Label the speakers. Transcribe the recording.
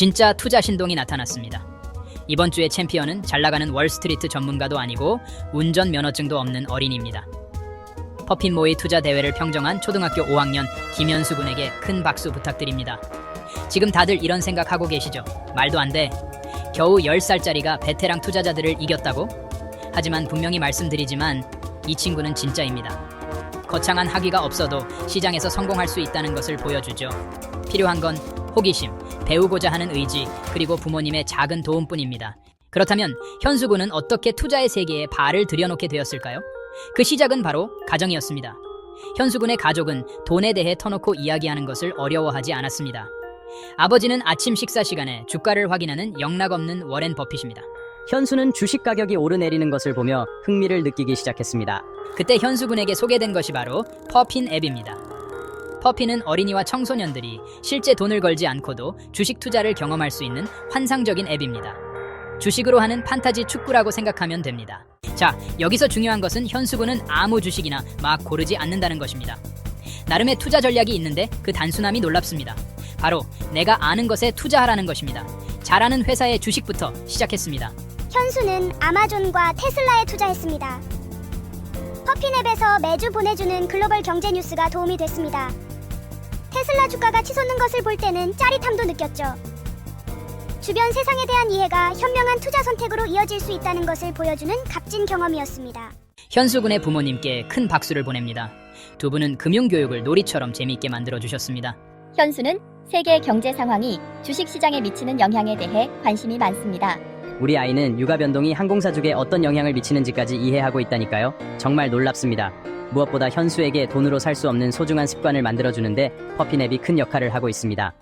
Speaker 1: 진짜 투자 신동이 나타났습니다. 이번 주의 챔피언은 잘 나가는 월스트리트 전문가도 아니고 운전 면허증도 없는 어린이입니다. 퍼핀 모의 투자 대회를 평정한 초등학교 5학년 김현수 군에게 큰 박수 부탁드립니다. 지금 다들 이런 생각하고 계시죠? 말도 안 돼. 겨우 10살짜리가 베테랑 투자자들을 이겼다고? 하지만 분명히 말씀드리지만 이 친구는 진짜입니다. 거창한 학위가 없어도 시장에서 성공할 수 있다는 것을 보여주죠. 필요한 건 호기심, 배우고자 하는 의지, 그리고 부모님의 작은 도움뿐입니다. 그렇다면 현수 군은 어떻게 투자의 세계에 발을 들여놓게 되었을까요? 그 시작은 바로 가정이었습니다. 현수 군의 가족은 돈에 대해 터놓고 이야기하는 것을 어려워하지 않았습니다. 아버지는 아침 식사 시간에 주가를 확인하는 영락 없는 워렌 버핏입니다.
Speaker 2: 현수는 주식 가격이 오르내리는 것을 보며 흥미를 느끼기 시작했습니다.
Speaker 1: 그때 현수 군에게 소개된 것이 바로 퍼핀 앱입니다. 퍼핀은 어린이와 청소년들이 실제 돈을 걸지 않고도 주식 투자를 경험할 수 있는 환상적인 앱입니다. 주식으로 하는 판타지 축구라고 생각하면 됩니다. 자, 여기서 중요한 것은 현수 군은 아무 주식이나 막 고르지 않는다는 것입니다. 나름의 투자 전략이 있는데 그 단순함이 놀랍습니다. 바로 내가 아는 것에 투자하라는 것입니다. 잘하는 회사의 주식부터 시작했습니다.
Speaker 3: 현수는 아마존과 테슬라에 투자했습니다. 퍼핀앱에서 매주 보내주는 글로벌 경제 뉴스가 도움이 됐습니다. 테슬라 주가가 치솟는 것을 볼 때는 짜릿함도 느꼈죠. 주변 세상에 대한 이해가 현명한 투자 선택으로 이어질 수 있다는 것을 보여주는 값진 경험이었습니다.
Speaker 1: 현수 군의 부모님께 큰 박수를 보냅니다. 두 분은 금융교육을 놀이처럼 재미있게 만들어 주셨습니다.
Speaker 4: 현수는 세계 경제 상황이 주식 시장에 미치는 영향에 대해 관심이 많습니다.
Speaker 2: 우리 아이는 육아 변동이 항공사족에 어떤 영향을 미치는지까지 이해하고 있다니까요. 정말 놀랍습니다. 무엇보다 현수에게 돈으로 살 수 없는 소중한 습관을 만들어주는데 퍼핀 앱이 큰 역할을 하고 있습니다.